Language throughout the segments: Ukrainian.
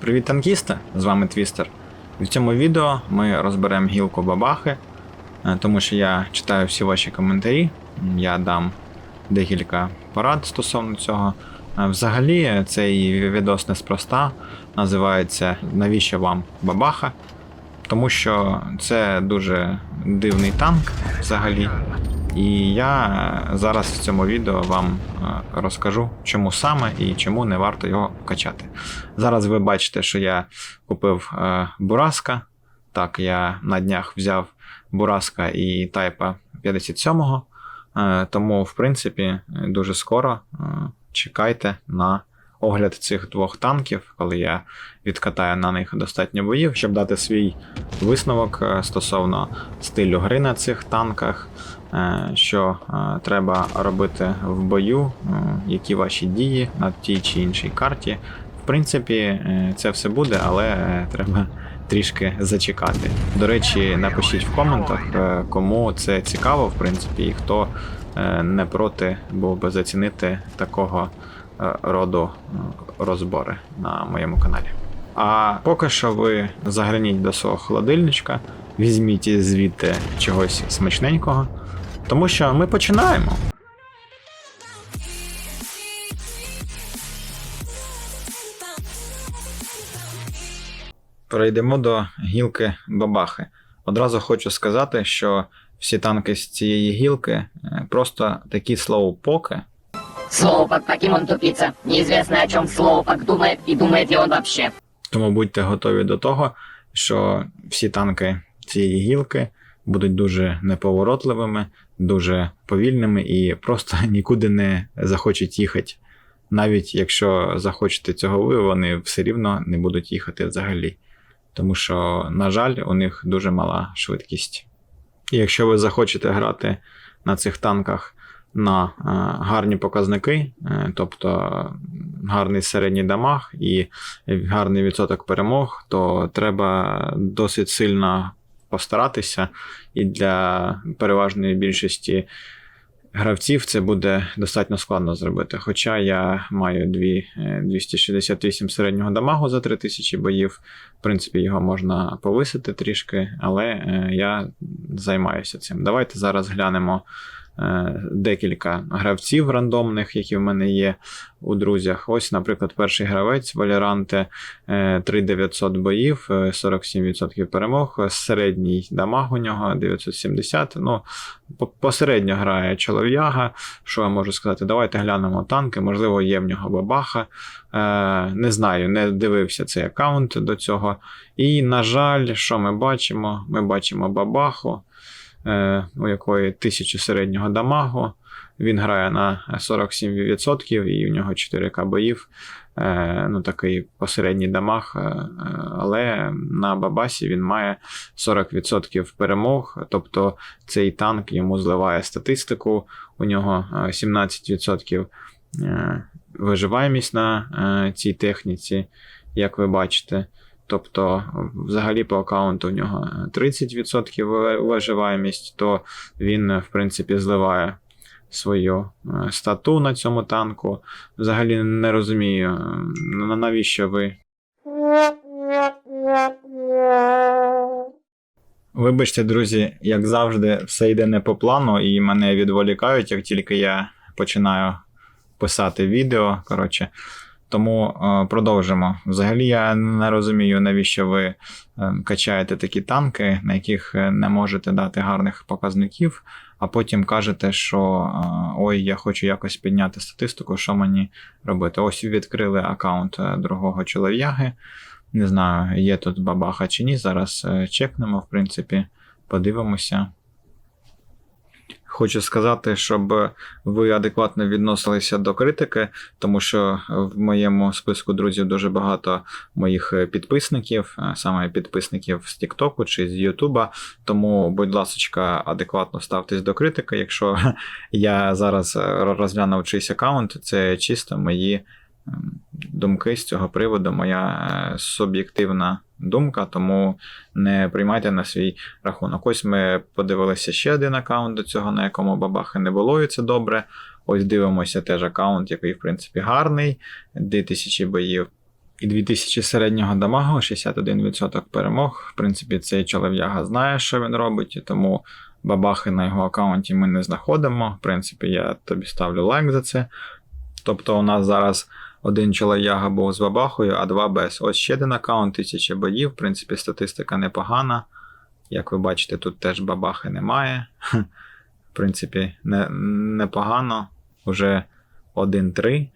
Привіт, танкісти! З вами Твістер. І в цьому відео ми розберемо гілку бабахи, е, тому що я читаю всі ваші коментарі. Я дам декілька порад стосовно цього. Е, Взагалі, цей відос неспроста називається Навіщо вам бабаха? Тому що це дуже дивний танк взагалі. І я зараз в цьому відео вам е, розкажу, чому саме і чому не варто його качати. Зараз ви бачите, що я купив е, Бураска. Так, я на днях взяв Бураска і Тайпа 57-го. Е, Тому, в принципі, дуже скоро чекайте на огляд цих двох танків, коли я відкатаю на них достатньо боїв, щоб дати свій висновок е, стосовно стилю гри на цих танках, е, що е, треба робити в бою, які ваші дії на тій чи іншій карті. В принципі, це все буде, але треба трішки зачекати. До речі, напишіть в коментах, кому це цікаво, в принципі, і хто не проти був би зацінити такого роду е, розбори на моєму каналі. А поки що ви загляніть до свого холодильничка, візьміть звідти чогось смачненького, тому що ми починаємо. Перейдемо до гілки бабахи. Одразу хочу сказати, що всі танки з цієї гілки е, просто такі слоупоки, Слоупак покемон тупица. Неизвестно о чем Слоупак думает и думает ли он вообще. Тому будьте готові до того, що всі танки цієї гілки будуть дуже неповоротливими, дуже повільними і просто нікуди не захочуть їхати. Навіть якщо захочете цього ви, вони все рівно не будуть їхати взагалі. Тому що, на жаль, у них дуже мала швидкість. І якщо ви захочете грати на цих танках на е, гарні показники, е, тобто гарний середній дамаг і гарний відсоток перемог, то треба досить сильно постаратися, і для переважної більшості гравців це буде достатньо складно зробити. Хоча я маю е, 268 середнього дамагу за 3000 боїв, в принципі, його можна повисити трішки, але е, я займаюся цим. Давайте зараз глянемо е, декілька гравців рандомних, які в мене є у друзях. Ось, наприклад, перший гравець Валеранте 3900 боїв, е, 47% перемог, середній дамаг у нього 970. Ну, посередньо грає чолов'яга. Що я можу сказати? Давайте глянемо танки, можливо, є в нього бабаха. Е, не знаю, не дивився цей аккаунт до цього. І, на жаль, що ми бачимо? Ми бачимо бабаху, е, у якої 1000 середнього дамагу. Він грає на 47% і у нього 4К боїв. Е, ну, такий посередній дамаг, е, е, але на Бабасі він має 40% перемог, тобто цей танк йому зливає статистику, у нього е, 17% е, виживаємість на е, цій техніці, як ви бачите. Тобто, взагалі по аккаунту у нього 30% виживаємість, то він, в принципі, зливає свою е, стату на цьому танку. Взагалі не розумію, навіщо ви. Вибачте, друзі, як завжди, все йде не по плану, і мене відволікають, як тільки я починаю писати відео. Коротше. Тому продовжимо. Взагалі я не розумію, навіщо ви е, качаєте такі танки, на яких е, не можете дати гарних показників, а потім кажете, що ой, я хочу якось підняти статистику, що мені робити. Ось відкрили аккаунт е, другого чолов'яги. Не знаю, є тут бабаха чи ні. Зараз чекнемо, в принципі, подивимося. Хочу сказати, щоб ви адекватно відносилися до критики, тому що в моєму списку друзів дуже багато моїх е, підписників, е, саме підписників з Тіктоку чи з Ютуба. Тому, будь ласка, адекватно ставтесь до критики. Якщо я зараз е, розглянув чийсь аккаунт, це чисто мої думки з цього приводу, моя е, суб'єктивна думка, тому не приймайте на свій рахунок. Ось ми подивилися ще один аккаунт до цього, на якому бабахи не було, і це добре. Ось дивимося теж аккаунт, який, в принципі, гарний, 2000 боїв. І 2000 середнього дамагу, 61% перемог. В принципі, цей чолов'яга знає, що він робить, і тому бабахи на його аккаунті ми не знаходимо. В принципі, я тобі ставлю лайк за це. Тобто, у нас зараз один чолов'яга був з бабахою, а два без. Ось ще один аккаунт, 1000 боїв. В принципі, статистика непогана. Як ви бачите, тут теж бабахи немає. В принципі, не, непогано. Уже 1-3.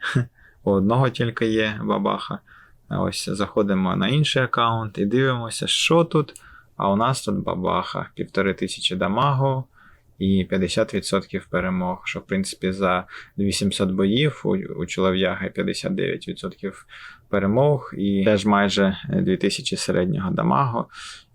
У одного тільки є бабаха. Ось заходимо на інший аккаунт і дивимося, що тут. А у нас тут бабаха. Півтори тисячі дамагу і 50% перемог. Що, в принципі, за 800 боїв у, у чолов'яги 59% перемог і теж майже 2000 середнього дамагу.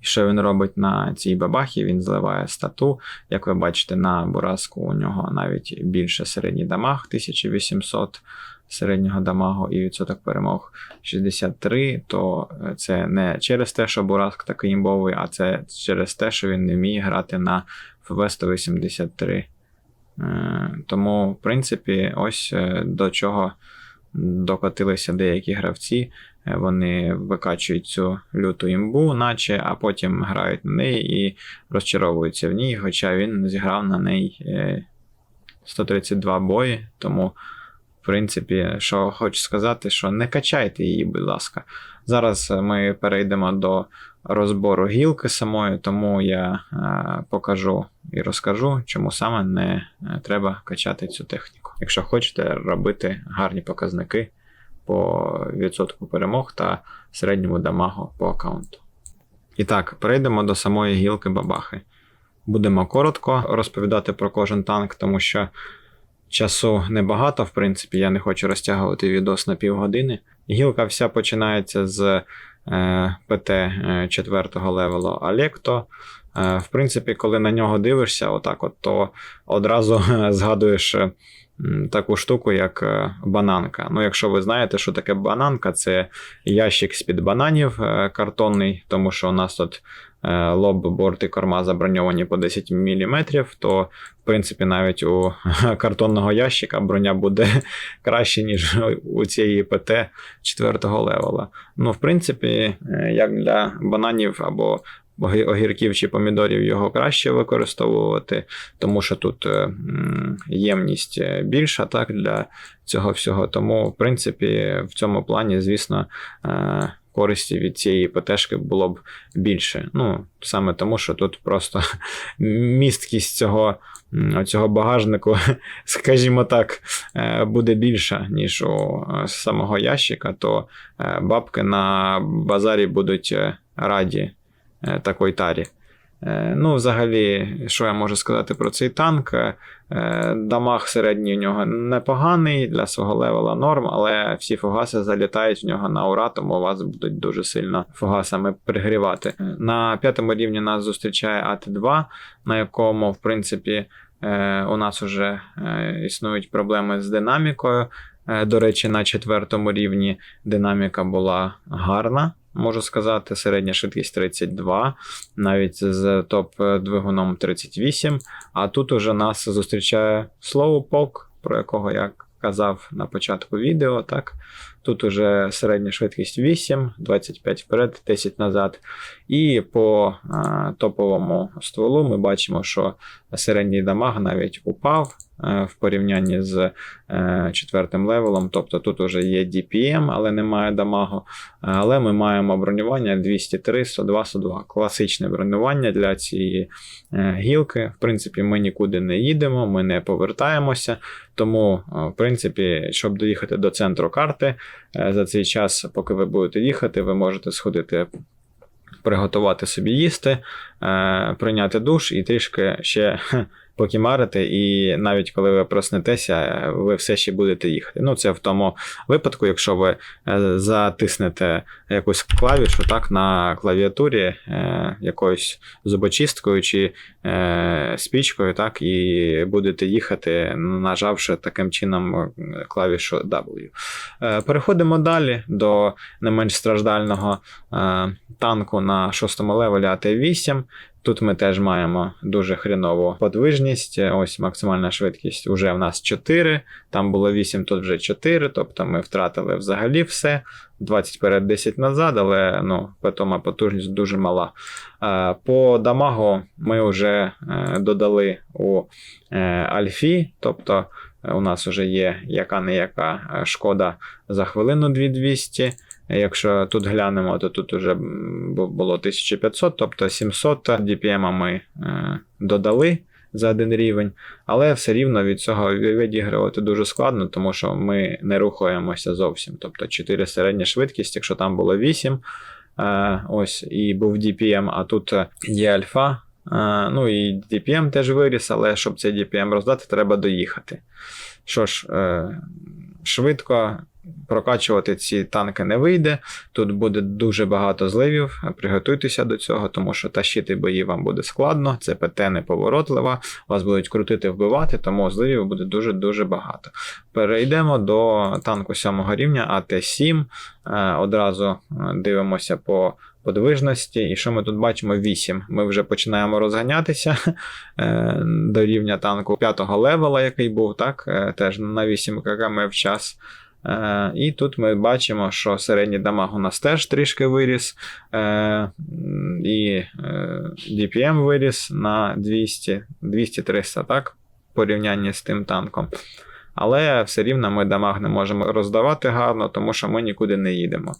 І що він робить на цій бабахі? Він зливає стату. Як ви бачите, на Бураску у нього навіть більше середній дамаг 1800 середнього дамагу і відсоток перемог 63, то е, це не через те, що Бураск такий імбовий, а це через те, що він не вміє грати на ФВ 183. Е, Тому, в принципі, ось е, до чого докотилися деякі гравці. Е, Вони викачують цю люту імбу, наче, а потім грають на неї і розчаровуються в ній, хоча він зіграв на неї е, 132 бої. Тому, в принципі, що хочу сказати, що не качайте її, будь ласка. Зараз ми перейдемо до розбору гілки самої, тому я е, покажу і розкажу, чому саме не е, треба качати цю техніку. Якщо хочете робити гарні показники по відсотку перемог та середньому дамагу по аккаунту. І так, перейдемо до самої гілки бабахи. Будемо коротко розповідати про кожен танк, тому що часу небагато, в принципі, я не хочу розтягувати відос на півгодини. Гілка вся починається з е, ПТ 4 левелу Алекто. Е, в принципі, коли на нього дивишся, отак от, то одразу згадуєш е, м, таку штуку, як е, бананка. Ну, якщо ви знаєте, що таке бананка, це ящик з-під бананів е, картонний, тому що у нас тут е, лоб, борт і корма заброньовані по 10 мм, то в принципі навіть у картонного ящика броня буде краще, ніж у цієї ПТ 4 левела. Ну, в принципі, як для бананів або огірків чи помідорів його краще використовувати, тому що тут е, ємність е, більша так, для цього всього. Тому, в принципі, в цьому плані, звісно, е, користі від цієї ПТшки було б більше. Ну, саме тому, що тут просто місткість цього, цього багажнику, скажімо так, буде більша, ніж у самого ящика, то бабки на базарі будуть раді такої тарі. Е, Ну, взагалі, що я можу сказати про цей танк? Е, Дамаг середній у нього непоганий для свого левела норм, але всі фугаси залітають в нього на ура, тому вас будуть дуже сильно фугасами пригрівати. На п'ятому рівні нас зустрічає АТ-2, на якому, в принципі, е, у нас вже е, існують проблеми з динамікою. Е, До речі, на четвертому рівні динаміка була гарна. Можу сказати, середня швидкість 32, навіть з топ-двигуном 38. А тут уже нас зустрічає Slowpoke, про якого я казав на початку відео. Так? Тут уже середня швидкість 8, 25 вперед, 10 назад. І по е, топовому стволу ми бачимо, що середній дамаг навіть упав е, в порівнянні з е, четвертим левелом. Тобто тут уже є DPM, але немає дамагу. Але ми маємо бронювання 203, 102, 102. Класичне бронювання для цієї е, гілки. В принципі, ми нікуди не їдемо, ми не повертаємося. Тому, е, в принципі, щоб доїхати до центру карти, е, за цей час, поки ви будете їхати, ви можете сходити. Приготувати собі їсти, е, прийняти душ і трішки ще покімарити, і навіть коли ви проснетеся, ви все ще будете їхати. Ну, це в тому випадку, якщо ви е, затиснете якусь клавішу так, на клавіатурі е, якоюсь зубочисткою чи е, спічкою, так, і будете їхати, нажавши таким чином клавішу W. Е, переходимо далі до не менш страждального е, танку на шостому левелі АТ-8. Тут ми теж маємо дуже хренову подвижність. Ось максимальна швидкість вже в нас 4, там було 8, тут вже 4, тобто ми втратили взагалі все. 20 вперед, 10 назад, але ну, питома потужність дуже мала. Е, По дамагу ми вже е, додали у е, Альфі, тобто е, у нас вже є яка не яка е, шкода за хвилину 2200. Якщо тут глянемо, то тут вже було 1500, тобто 700 DPM ми е, додали за один рівень, але все рівно від цього відігрувати дуже складно, тому що ми не рухаємося зовсім. Тобто 4 середня швидкість, якщо там було 8, е, ось і був DPM, а тут є альфа. е, Ну і DPM теж виріс, але щоб цей DPM роздати, треба доїхати. Що ж, швидко прокачувати ці танки не вийде. Тут буде дуже багато зливів. Приготуйтеся до цього, тому що тащити бої вам буде складно. Це ПТ неповоротлива, вас будуть крутити, вбивати, тому зливів буде дуже-дуже багато. Перейдемо до танку 7 рівня АТ-7. Е, Одразу е, дивимося по подвижності. І що ми тут бачимо? 8. Ми вже починаємо розганятися е, до рівня танку 5 левела, який був, так? Е, Теж на 8 км в час. Е, І тут ми бачимо, що середній дамаг у нас теж трішки виріс, і DPM виріс на 200, 200-300, так? Порівнянні з тим танком. Але все рівно ми дамаг не можемо роздавати гарно, тому що ми нікуди не їдемо.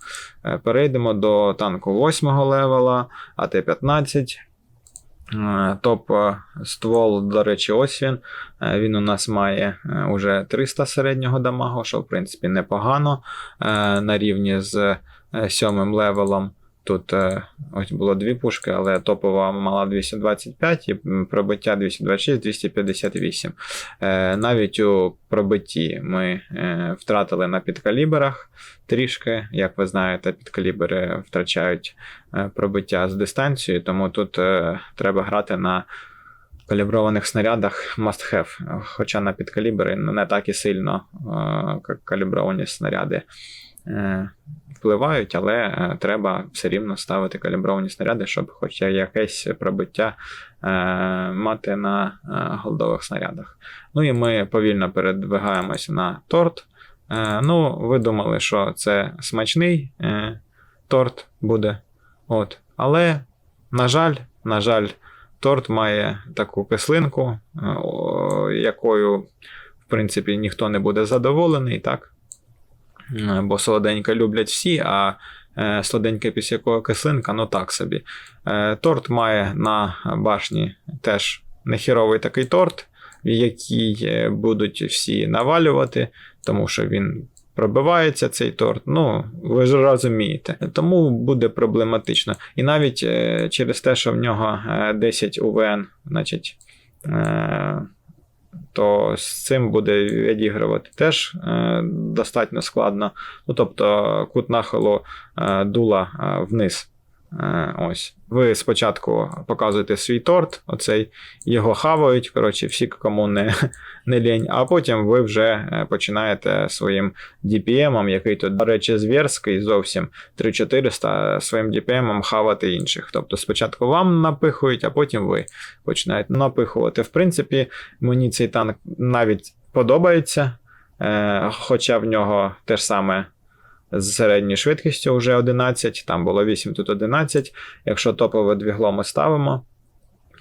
Е, Перейдемо до танку 8 левела, АТ-15. Е, Топ е, ствол, до речі, ось він. Він у нас має уже 300 середнього дамагу, що в принципі непогано на рівні з е, сьомим левелом. Тут е, ось було дві пушки, але топова мала 225 і пробиття 226-258. Е, Навіть у пробитті ми е, втратили на підкаліберах трішки. Як ви знаєте, підкалібери втрачають пробиття з дистанцією, тому тут треба грати на каліброваних снарядах must have. Хоча на підкалібри не так і сильно калібровані снаряди впливають, але е, треба все рівно ставити калібровані снаряди, щоб хоча якесь пробиття е, мати на е, голдових снарядах. Ну і ми повільно передвигаємося на торт. Ну, ви думали, що це смачний торт буде. От. Але, на жаль, на жаль, торт має таку кислинку, якою, в принципі, ніхто не буде задоволений, так? Бо солоденьке люблять всі, а е, сладеньке після якого кислинка, ну так собі. Е, Торт має на башні теж нехіровий такий торт, в який е, будуть всі навалювати, тому що він пробивається цей торт. Ну, ви ж розумієте. Тому буде проблематично. І навіть е, через те, що в нього е, 10 УВН, значить. Е, то з цим буде відігрувати теж е, достатньо складно. Ну, тобто кут нахилу е, дула е, вниз. Е, ось. Ви спочатку показуєте свій торт, оцей, його хавають, коротше, всі, кому не, не лінь, а потім ви вже е, починаєте своїм DPM, який тут, до речі, звірський зовсім 3400 своїм DPM хавати інших. Тобто спочатку вам напихують, а потім ви починаєте напихувати. В принципі, мені цей танк навіть подобається, е, хоча в нього те ж саме з середньою швидкістю вже 11, там було 8, тут 11. Якщо топове двігло ми ставимо,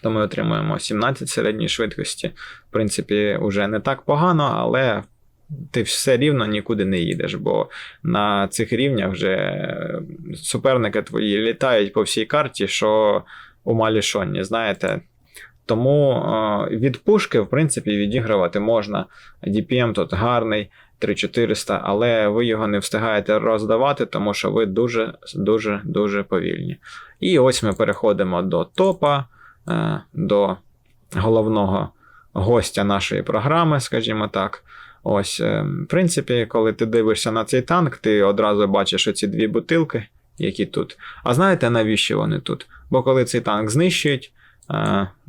то ми отримуємо 17 середньої швидкості. В принципі, вже не так погано, але ти все рівно нікуди не їдеш, бо на цих рівнях вже суперники твої літають по всій карті, що у малішонні, знаєте. Тому е, від пушки, в принципі, відігравати можна. DPM тут гарний, 3400, але ви його не встигаєте роздавати, тому що ви дуже дуже повільні. І ось ми переходимо до топа, е, до головного гостя нашої програми, скажімо так. Ось, е, в принципі, коли ти дивишся на цей танк, ти одразу бачиш оці дві бутилки, які тут. А знаєте, навіщо вони тут? Бо коли цей танк знищують,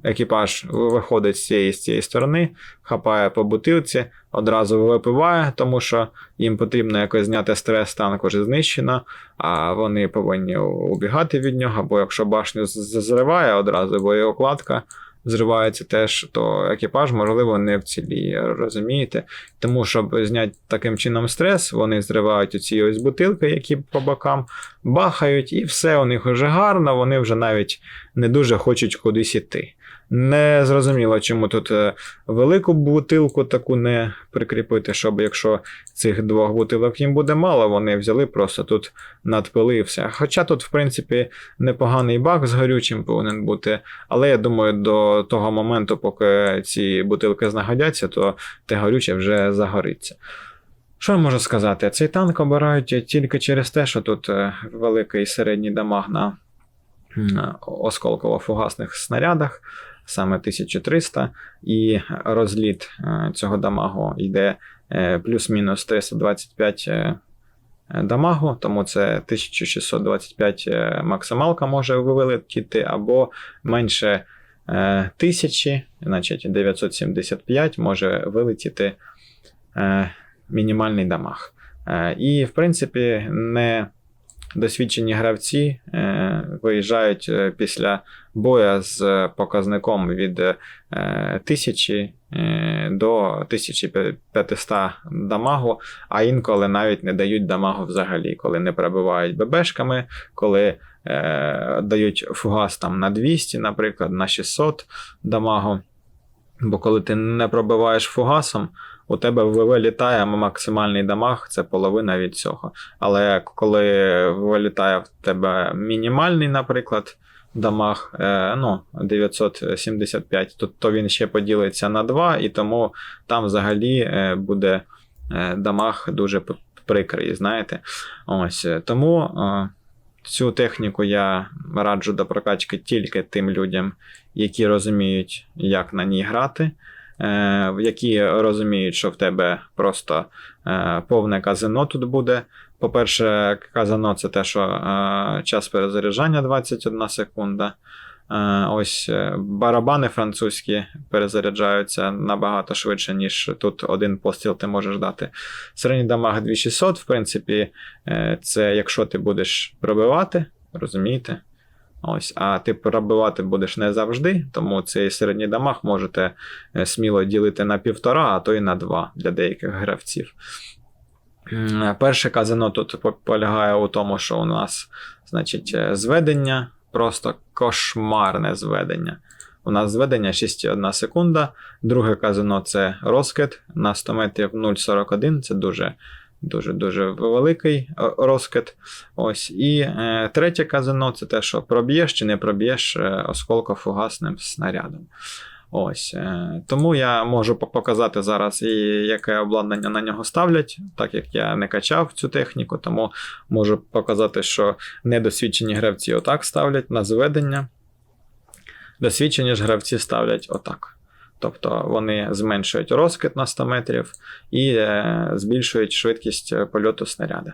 екіпаж виходить з цієї, з цієї сторони, хапає по бутилці, одразу випиває, тому що їм потрібно якось зняти стрес, танк уже знищено, а вони повинні убігати від нього, бо якщо башню зриває одразу, боєокладка зривається теж, то екіпаж, можливо, не вціліє, розумієте? Тому, щоб зняти таким чином стрес, вони зривають оці ось бутилки, які по бокам, бахають, і все у них вже гарно, вони вже навіть не дуже хочуть кудись іти. Не зрозуміло, чому тут е, велику бутилку таку не прикріпити, щоб якщо цих двох бутилок їм буде мало, вони взяли просто тут надпили і все. Хоча тут, в принципі, непоганий бак з горючим повинен бути, але я думаю, до того моменту, поки ці бутилки знаходяться, то те горюче вже загориться. Що я можу сказати? Цей танк обирають тільки через те, що тут е, великий середній дамаг на осколково-фугасних снарядах, саме 1300, і розліт е, цього дамагу йде е, плюс-мінус 325 е, дамагу, тому це 1625 е, максималка може вилетіти, або менше е, 1000, значить 975 може вилетіти мінімальний дамаг. І, в принципі, не досвідчені гравці е, виїжджають е, після боя з показником від е, 1000 е, до 1500 дамагу, а інколи навіть не дають дамагу взагалі, коли не пробивають ББшками, коли е, дають фугас там на 200, наприклад, на 600 дамагу. Бо коли ти не пробиваєш фугасом, у тебе вилітає максимальний дамаг, це половина від цього. Але коли вилітає в тебе мінімальний, наприклад, дамаг, е, ну, 975, то, то він ще поділиться на 2, і тому там взагалі е, буде е, дамаг дуже прикрий, знаєте. Ось, тому цю техніку я раджу до прокачки тільки тим людям, які розуміють, як на ній грати. Е, Які розуміють, що в тебе просто е, повне казино тут буде. По-перше, казино це те, що е, час перезаряджання 21 секунда. Ось барабани французькі перезаряджаються набагато швидше, ніж тут один постріл ти можеш дати. Середній дамаг 2600, в принципі, це якщо ти будеш пробивати, розумієте? Ось, а ти пробивати будеш не завжди, тому цей середній дамаг можете е, сміло ділити на півтора, а то й на два для деяких гравців. Перше казино тут полягає у тому, що у нас, значить, е, зведення, просто кошмарне зведення. У нас зведення 6,1 секунда. Друге казино це розкид на 100 метрів 0,41. Це дуже дуже дуже великий е, розкид. Ось. І е, третє казино це те, що проб'єш чи не проб'єш е, осколко-фугасним снарядом. Ось. Е, тому я можу показати зараз, і яке обладнання на нього ставлять, так як я не качав цю техніку, тому можу показати, що недосвідчені гравці отак ставлять на зведення. Досвідчені ж гравці ставлять отак. Тобто вони зменшують розкид на 100 метрів і е, збільшують швидкість е, польоту снаряда.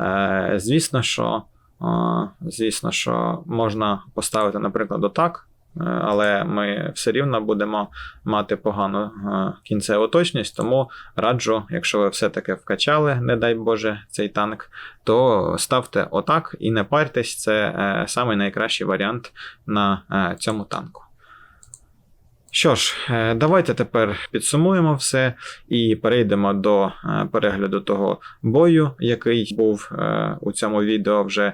Е, звісно, що, е, звісно, що можна поставити, наприклад, отак, е, але ми все рівно будемо мати погану е, кінцеву точність, тому раджу, якщо ви все-таки вкачали, не дай Боже, цей танк, то ставте отак і не парьтесь, це е, найкращий варіант на е, цьому танку. Що ж, е, давайте тепер підсумуємо все і перейдемо до е, перегляду того бою, який був е, у цьому відео. Вже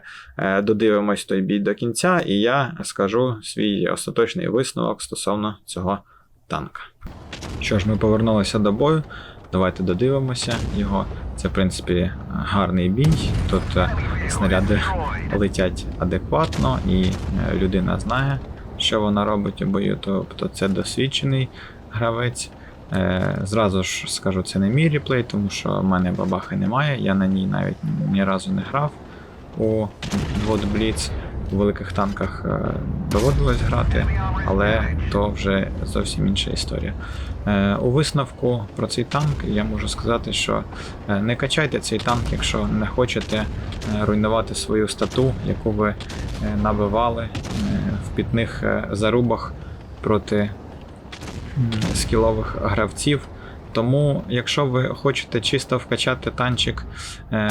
додивимось той бій до кінця, і я скажу свій остаточний висновок стосовно цього танка. Що ж, ми повернулися до бою. Давайте додивимося його. Це, в принципі, гарний бій. Тут снаряди летять адекватно, і людина знає, що вона робить у бою. Тобто це досвідчений гравець. Е, Зразу ж скажу, це не мій реплей, тому що в мене бабахи немає. Я на ній навіть ні разу не грав у Blitz. У великих танках е, доводилось грати, але то вже зовсім інша історія. Е, У висновку про цей танк я можу сказати, що не качайте цей танк, якщо не хочете руйнувати свою стату, яку ви набивали е, в пітних е, зарубах проти скілових гравців. Тому, якщо ви хочете чисто вкачати танчик е,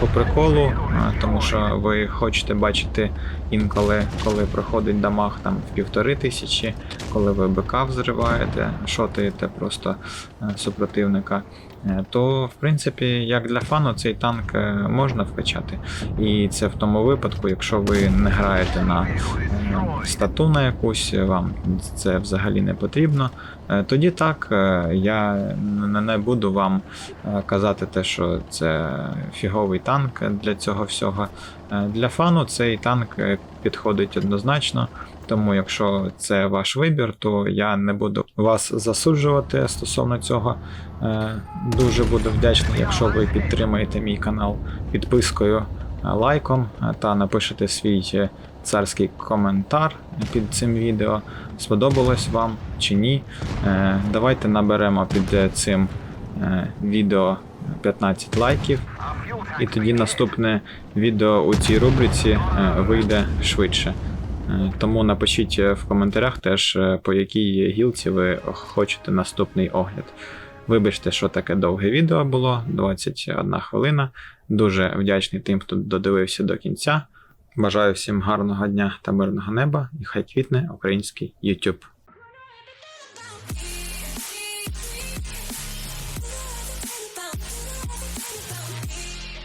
по приколу, е, тому що ви хочете бачити інколи, коли проходить дамаг там в півтори тисячі, коли ви БК взриваєте, шотаєте просто супротивника, то в принципі, як для фану, цей танк можна вкачати. І це в тому випадку, якщо ви не граєте на стату на якусь, вам це взагалі не потрібно. Е, Тоді так, е, я не, буду вам е, казати те, що це фіговий танк для цього всього. Для фану цей танк підходить однозначно. Тому, якщо це ваш вибір, то я не буду вас засуджувати стосовно цього. Дуже буду вдячний, якщо ви підтримаєте мій канал підпискою, лайком та напишете свій царський коментар під цим відео. Сподобалось вам чи ні. Е, Давайте наберемо під цим е, відео 15 лайків. І тоді наступне відео у цій рубриці е, вийде швидше. Тому напишіть в коментарях теж, по якій гілці ви хочете наступний огляд. Вибачте, що таке довге відео було 21 хвилина. Дуже вдячний тим, хто додивився до кінця. Бажаю всім гарного дня та мирного неба. І хай квітне український YouTube.